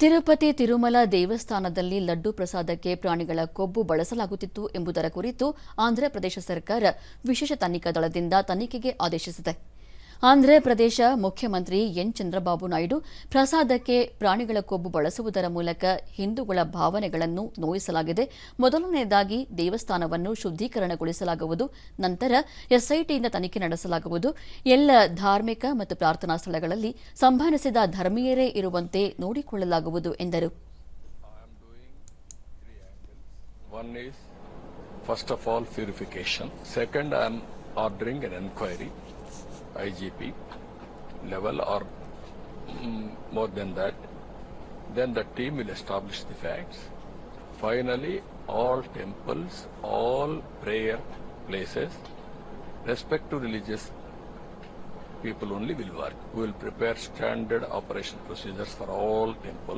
ತಿರುಪತಿ ತಿರುಮಲ ದೇವಸ್ಥಾನದಲ್ಲಿ ಲಡ್ಡು ಪ್ರಸಾದಕ್ಕೆ ಪ್ರಾಣಿಗಳ ಕೊಬ್ಬು ಬಳಸಲಾಗುತ್ತಿತ್ತು ಎಂಬುದರ ಕುರಿತು ಆಂಧ್ರಪ್ರದೇಶ ಸರ್ಕಾರ ವಿಶೇಷ ತನಿಖಾ ದಳದಿಂದ ತನಿಖೆಗೆ ಆದೇಶಿಸಿದೆ. ಆಂಧ್ರಪ್ರದೇಶ ಮುಖ್ಯಮಂತ್ರಿ ಎನ್ ಚಂದ್ರಬಾಬು ನಾಯ್ಡು ಪ್ರಸಾದಕ್ಕೆ ಪ್ರಾಣಿಗಳ ಕೊಬ್ಬು ಬಳಸುವುದರ ಮೂಲಕ ಹಿಂದೂಗಳ ಭಾವನೆಗಳನ್ನು ನೋಯಿಸಲಾಗಿದೆ. ಮೊದಲನೆಯದಾಗಿ ದೇವಸ್ಥಾನವನ್ನು ಶುದ್ಧೀಕರಣಗೊಳಿಸಲಾಗುವುದು. ನಂತರ ಎಸ್ಐಟಿಯಿಂದ ತನಿಖೆ ನಡೆಸಲಾಗುವುದು. ಎಲ್ಲ ಧಾರ್ಮಿಕ ಮತ್ತು ಪ್ರಾರ್ಥನಾ ಸ್ಥಳಗಳಲ್ಲಿ ಸಂಬಂಧಿಸಿದ ಧರ್ಮೀಯರೇ ಇರುವಂತೆ ನೋಡಿಕೊಳ್ಳಲಾಗುವುದು ಎಂದರು. Am ordering an inquiry, IGP level or mm, more than that. Then the team will establish the facts. Finally, all temples, all prayer places, respect to religious people only will work. We will prepare standard operation procedures for all temples.